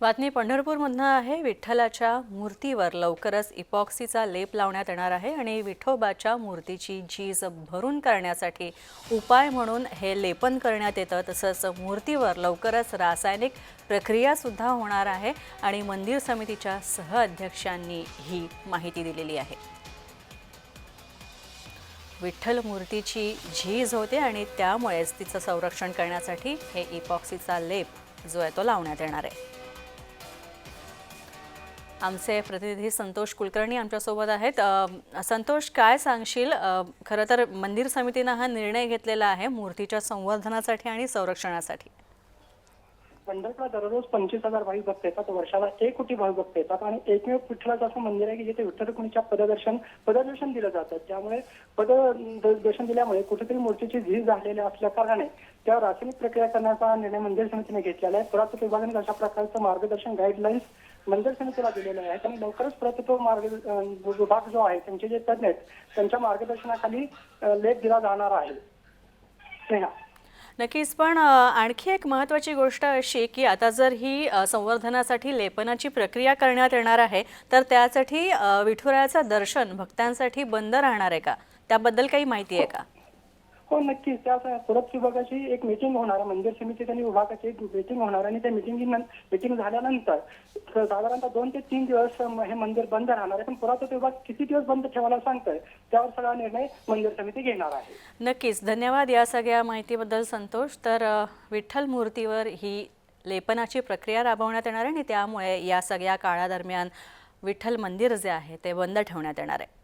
बातमी पंढरपूरमधनं आहे. विठ्ठलाच्या मूर्तीवर लवकरच इपॉक्सीचा लेप लावण्यात येणार आहे आणि विठोबाच्या मूर्तीची झीज भरून करण्यासाठी उपाय म्हणून हे लेपन करण्यात येतं. तसंच मूर्तीवर लवकरच रासायनिक प्रक्रियासुद्धा होणार आहे आणि मंदिर समितीच्या सहअध्यक्षांनी ही माहिती दिलेली आहे. विठ्ठल मूर्तीची झीज होते आणि त्यामुळेच तिचं संरक्षण करण्यासाठी हे इपॉक्सीचा लेप जो आहे तो लावण्यात येणार आहे. आमचे प्रतिनिधी संतोष कुलकर्णी आमच्यासोबत आहेत. संतोष काय सांगशील? खरं तर मंदिर समितीनं हा निर्णय घेतलेला आहे मूर्तीच्या संवर्धनासाठी आणि संरक्षणासाठी. पंढरपूरला दररोज पंचवीस हजार भाविक भक्त येतात. वर्षाला एक कोटी भाविक भक्त येतात. आणि एकमेव विठ्ठलाचं असं मंदिर आहे की जिथे विठ्ठल रुक्मिणीच्या पददर्शन पददर्शन दिलं जातं. त्यामुळे पददर्शन दिल्यामुळे कुठेतरी मूर्तीची झीज झालेली असल्या कारणाने त्या रासायनिक प्रक्रिया करण्याचा निर्णय मंदिर समितीने घेतलेला आहे. पुरातत्व विभागाने अशा प्रकारचं मार्गदर्शन गाईडलाईन्स मंदिर समितीला दिलेलं आहे. आणि लवकरच पुरातत्व मार्ग विभाग जो आहे त्यांचे जे तज्ञ आहेत त्यांच्या मार्गदर्शनाखाली लेख दिला जाणार आहे. स्नेहा नक्कीच पण आणखी एक महत्त्वाची गोष्ट अशी की आता जर ही संवर्धनासाठी लेपनाची प्रक्रिया करण्यात येणार आहे तर त्यासाठी विठुरायाचं दर्शन भक्तांसाठी बंद राहणार आहे का? त्याबद्दल काही माहिती आहे का? हो नक्कीच. त्या पुरत विभागाची एक मिटिंग होणार. मंदिर समिती आणि विभागाची एक मिटिंग होणार. आणि त्या मिटिंग मिटिंग झाल्यानंतर साधारणतः दोन ते तीन दिवस हे मंदिर बंद राहणार आहे. पण पुरातत्व विभाग किती दिवस बंद ठेवायला सांगतोय त्यावर सगळा निर्णय मंदिर समिती घेणार आहे. नक्कीच. धन्यवाद या सगळ्या माहितीबद्दल संतोष. तर विठ्ठल मूर्तीवर ही लेपनाची प्रक्रिया राबवण्यात येणार आहे आणि त्यामुळे या सगळ्या काळादरम्यान विठ्ठल मंदिर जे आहे ते बंद ठेवण्यात येणार आहे.